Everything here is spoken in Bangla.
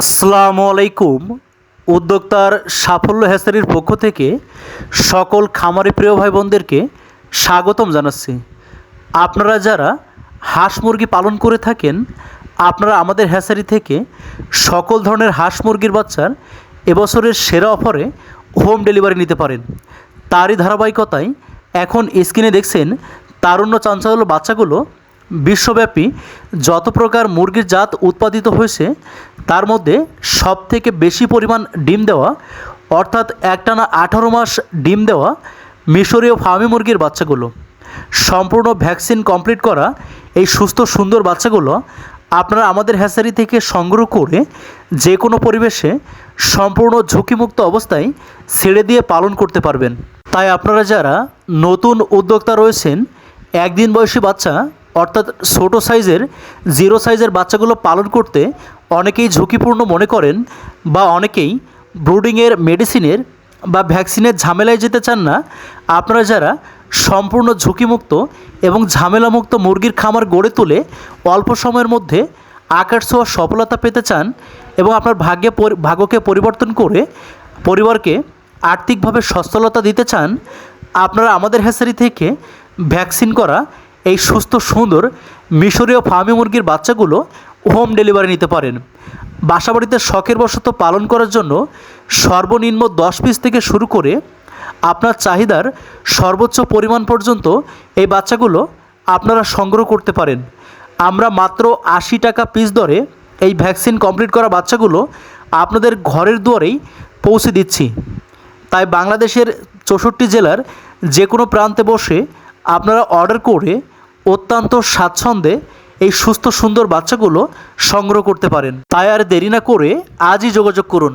আসসালামু আলাইকুম, উদ্যোক্তার সাফল্য হ্যাসারির পক্ষ থেকে সকল খামারি প্রিয় ভাই বোনদেরকে স্বাগতম জানাচ্ছি। আপনারা যারা হাঁস মুরগি পালন করে থাকেন, আপনারা আমাদের হ্যাসারি থেকে সকল ধরনের হাঁস মুরগির বাচ্চার এবছরের সেরা অফারে হোম ডেলিভারি নিতে পারেন। তারই ধারাবাহিকতায় এখন স্ক্রিনে দেখছেন তারুণ্য চাঞ্চল্য বাচ্চাগুলো বিশ্বব্যাপী যত প্রকার মুরগির জাত উৎপাদিত হয়েছে, তার মধ্যে সব থেকে বেশি পরিমাণ ডিম দেওয়া, অর্থাৎ একটানা আঠারো মাস ডিম দেওয়া মিশরীয় ফার্মি মুরগির বাচ্চাগুলো। সম্পূর্ণ ভ্যাকসিন কমপ্লিট করা এই সুস্থ সুন্দর বাচ্চাগুলো আপনারা আমাদের হ্যাসারি থেকে সংগ্রহ করে যে কোনো পরিবেশে সম্পূর্ণ ঝুঁকিমুক্ত অবস্থায় ছেড়ে দিয়ে পালন করতে পারবেন। তাই আপনারা যারা নতুন উদ্যোক্তা রয়েছেন, একদিন বয়সী বাচ্চা অর্থাৎ ছোটো সাইজের, জিরো সাইজের বাচ্চাগুলো পালন করতে অনেকেই ঝুঁকিপূর্ণ মনে করেন বা অনেকেই ব্রুডিংয়ের, মেডিসিনের বা ভ্যাকসিনের ঝামেলায় যেতে চান না। আপনারা যারা সম্পূর্ণ ঝুঁকিমুক্ত এবং ঝামেলামুক্ত মুরগির খামার গড়ে তুলে অল্প সময়ের মধ্যে আকার ছোঁয়া সফলতা পেতে চান এবং আপনার ভাগ্যে ভাগ্যকে পরিবর্তন করে পরিবারকে আর্থিকভাবে সচ্ছলতা দিতে চান, আপনারা আমাদের হ্যাসারি থেকে ভ্যাকসিন করা এই সুস্থ সুন্দর মিশরীয় ফার্মি মুরগির বাচ্চাগুলো হোম ডেলিভারি নিতে পারেন। বাসাবাড়িতে শখের বশত পালন করার জন্য সর্বনিম্ন দশ পিস থেকে শুরু করে আপনার চাহিদার সর্বোচ্চ পরিমাণ পর্যন্ত এই বাচ্চাগুলো আপনারা সংগ্রহ করতে পারেন। আমরা মাত্র আশি টাকা পিস দরে এই ভ্যাকসিন কমপ্লিট করা বাচ্চাগুলো আপনাদের ঘরের দুয়ারেই পৌঁছে দিচ্ছি। তাই বাংলাদেশের চৌষট্টি জেলার যে কোনো প্রান্তে বসে আপনারা অর্ডার করে অত্যন্ত স্বাচ্ছন্দ্যে এই সুস্থ সুন্দর বাচ্চাগুলো সংগ্রহ করতে পারেন। তাই আর দেরি না করে আজই যোগাযোগ করুন।